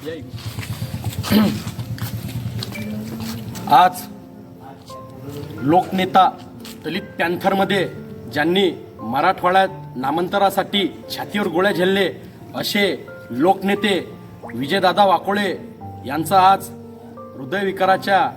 आज लोकनेता दलित पॅन्थरमध्ये ज्यांनी मराठवाड्यात नामांतरासाठी छातीवर गोळ्या झेलले असे लोकनेते विजयदादा वाकोळे यांचं आज हृदयविकाराच्या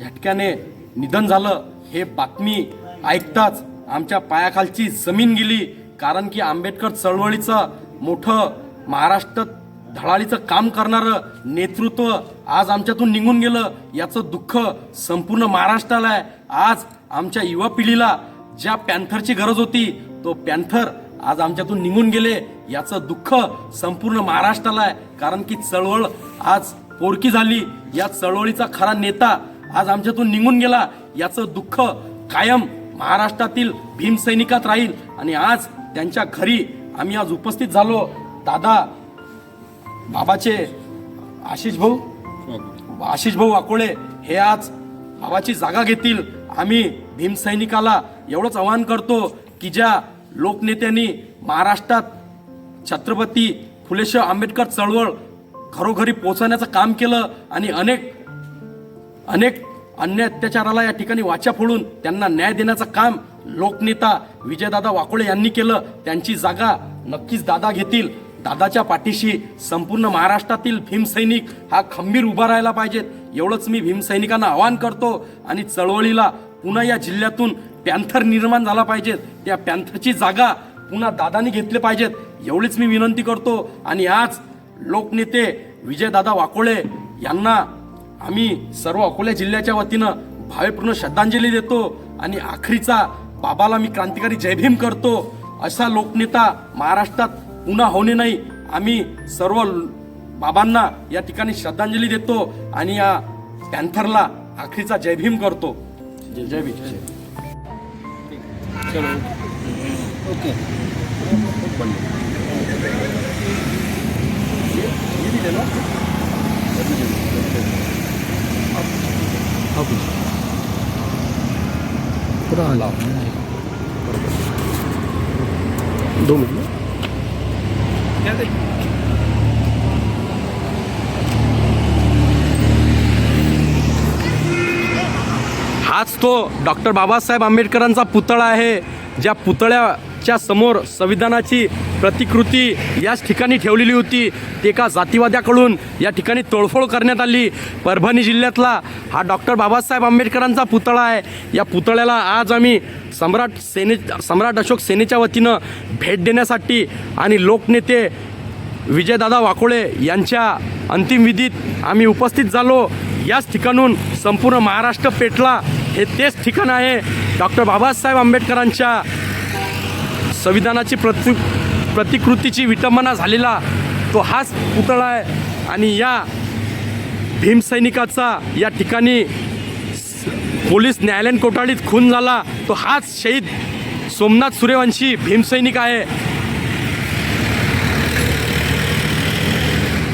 झटक्याने निधन झालं. हे बातमी ऐकताच आमच्या पायाखालची जमीन गेली कारण की आंबेडकर चळवळीचं मोठं महाराष्ट्रात धडाडीचं काम करणारं नेतृत्व आज आमच्यातून निघून गेलं. याचं दुःख संपूर्ण महाराष्ट्राला आहे. आज आमच्या युवा पिढीला ज्या पॅन्थरची गरज होती तो पॅन्थर आज आमच्यातून निघून गेले. याचं दुःख संपूर्ण महाराष्ट्राला आहे. कारण की चळवळ आज पोरकी झाली. या चळवळीचा खरा नेता आज आमच्यातून निघून गेला. याचं दुःख कायम महाराष्ट्रातील भीमसैनिकात राहील. आणि आज त्यांच्या घरी आम्ही आज उपस्थित झालो. दादा बाबाचे आशिष भाऊ आशिष भाऊ वाकोळे हे आज बाबाची जागा घेतील. आम्ही भीमसैनिकाला एवढंच आवाहन करतो की ज्या लोकनेत्यांनी महाराष्ट्रात छत्रपती फुलेशाह आंबेडकर चळवळ घरोघरी पोहोचवण्याचं काम केलं आणि अनेक अनेक अन्य अत्याचाराला या ठिकाणी वाचा फोडून त्यांना न्याय देण्याचं काम लोकनेता विजयदादा वाकोळे यांनी केलं. त्यांची जागा नक्कीच दादा घेतील. दादाच्या पाठीशी संपूर्ण महाराष्ट्रातील भीमसैनिक हा खंबीर उभा राहायला पाहिजेत. एवढंच मी भीमसैनिकांना आवाहन करतो आणि चळवळीला पुन्हा या जिल्ह्यातून पॅन्थर निर्माण झाला पाहिजेत. त्या पॅन्थरची जागा पुन्हा दादानी घेतले पाहिजेत. एवढीच मी विनंती करतो आणि आज लोकनेते विजयदादा वाकोळे यांना आम्ही सर्व अकोला जिल्ह्याच्या वतीनं भावपूर्ण श्रद्धांजली देतो आणि आखरीचा बाबाला मी क्रांतिकारी जयभीम करतो. असा लोकनेता महाराष्ट्रात पुन्हा होणे नाही. आम्ही सर्व बाबांना या ठिकाणी श्रद्धांजली देतो आणि या पॅन्थरला आखरीचा जयभीम करतो. जय जय भीम. दोन मिनिट. हाच तो डॉक्टर बाबासाहेब आंबेडकरांचा पुतळा आहे. ज्या पुतळ्या च्या समोर संविधानाची प्रतिकृती याच ठिकाणी ठेवलेली होती. ते एका जातीवाद्याकडून या ठिकाणी तोडफोड करण्यात आली. परभणी जिल्ह्यातला हा डॉक्टर बाबासाहेब आंबेडकरांचा पुतळा आहे. या पुतळ्याला आज आम्ही सम्राट सेने सम्राट अशोक सेनेच्या वतीनं भेट देण्यासाठी आणि लोकनेते विजयदादा वाकोळे यांच्या अंतिम विधीत आम्ही उपस्थित झालो. याच ठिकाणून संपूर्ण महाराष्ट्र पेटला. हे तेच ठिकाण आहे. डॉक्टर बाबासाहेब आंबेडकरांच्या संविधानाची प्रति प्रतिकृतीची विटंबना झालेला तो हाच पुतळा आहे. आणि या भीमसैनिकाचा या ठिकाणी पोलीस न्यायालयीन कोठाडीत खून झाला. तो हाच शहीद सोमनाथ सूर्यवंशी भीमसैनिक आहे.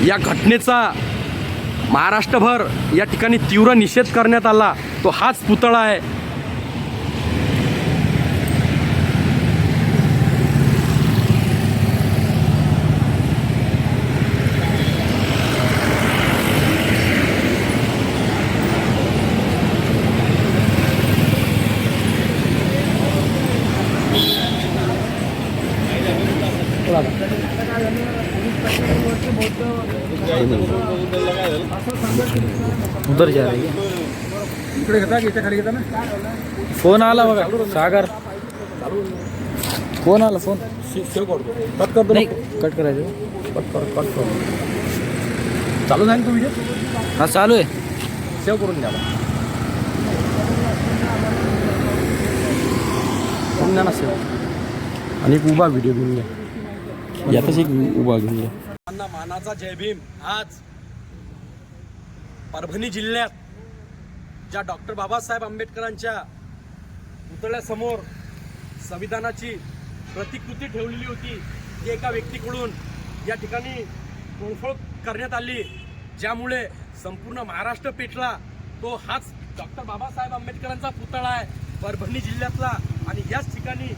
या घटनेचा महाराष्ट्रभर या ठिकाणी तीव्र निषेध करण्यात आला. तो हाच पुतळा आहे. उधर जा रही है. इकडे घेता की खाली घेता ना? फोन आला बघा. सागर. फोन आला फोन. सेव करतो कट करतो नाही कट करायचं. कट कर कट कर. चालू झालं तुम्ही हा चालू आहे. सेव्ह करून घ्या करून द्या ना सर आणि एक उभा व्हिडिओ घेऊन घ्या. यातच एक उभा घेऊया मानाचा जय भीम. आज परभणी जिल्ह्यात ज्या डॉक्टर बाबासाहेब आंबेडकरांच्या पुतळ्यासमोर संविधानाची प्रतिकृती ठेवलेली होती ती एका व्यक्तीकडून या ठिकाणी तोडफोड करण्यात आली. ज्यामुळे संपूर्ण महाराष्ट्र पेटला. तो हाच डॉक्टर बाबासाहेब आंबेडकरांचा पुतळा आहे परभणी जिल्ह्यातला. आणि याच ठिकाणी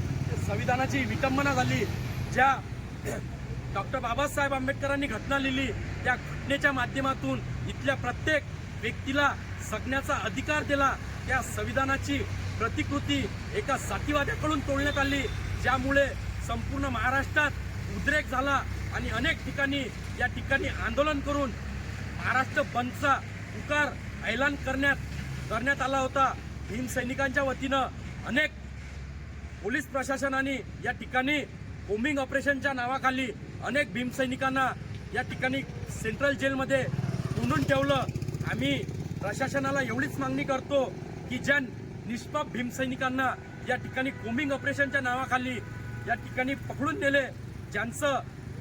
संविधानाची विटंबना झाली ज्या डॉक्टर बाबासाहेब आंबेडकरांनी घटना लिहिली. त्या घटनेच्या माध्यमातून इथल्या प्रत्येक व्यक्तीला जगण्याचा अधिकार दिला. त्या संविधानाची प्रतिकृती एका जातीवाद्याकडून तोडण्यात आली. ज्यामुळे संपूर्ण महाराष्ट्रात उद्रेक झाला आणि अनेक ठिकाणी या ठिकाणी आंदोलन करून महाराष्ट्र बंदचा पुकार ऐलान करण्यात करण्यात आला होता. भीमसैनिकांच्या वतीनं अनेक पोलीस प्रशासनाने या ठिकाणी कोम्बिंग ऑपरेशनच्या नावाखाली अनेक भीमसैनिकांना या ठिकाणी सेंट्रल जेलमध्ये कोंडून ठेवलं. आम्ही प्रशासनाला एवढीच मागणी करतो की ज्या निष्पाप भीमसैनिकांना या ठिकाणी कोम्बिंग ऑपरेशनच्या नावाखाली या ठिकाणी पकडून नेले. ज्यांचं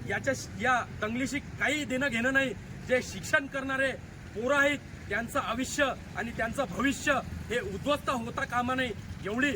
याच्या या दंगलीशी काही देणं घेणं नाही जे शिक्षण करणारे पोरं आहेत त्यांचं आयुष्य आणि त्यांचं भविष्य हे उद्ध्वस्त होता कामा नये एवढी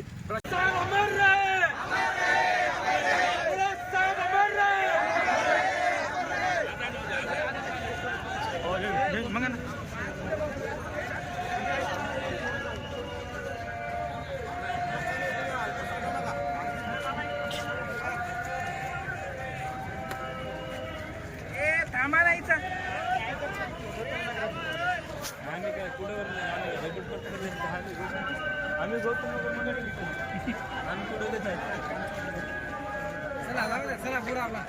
चला पुरा आपला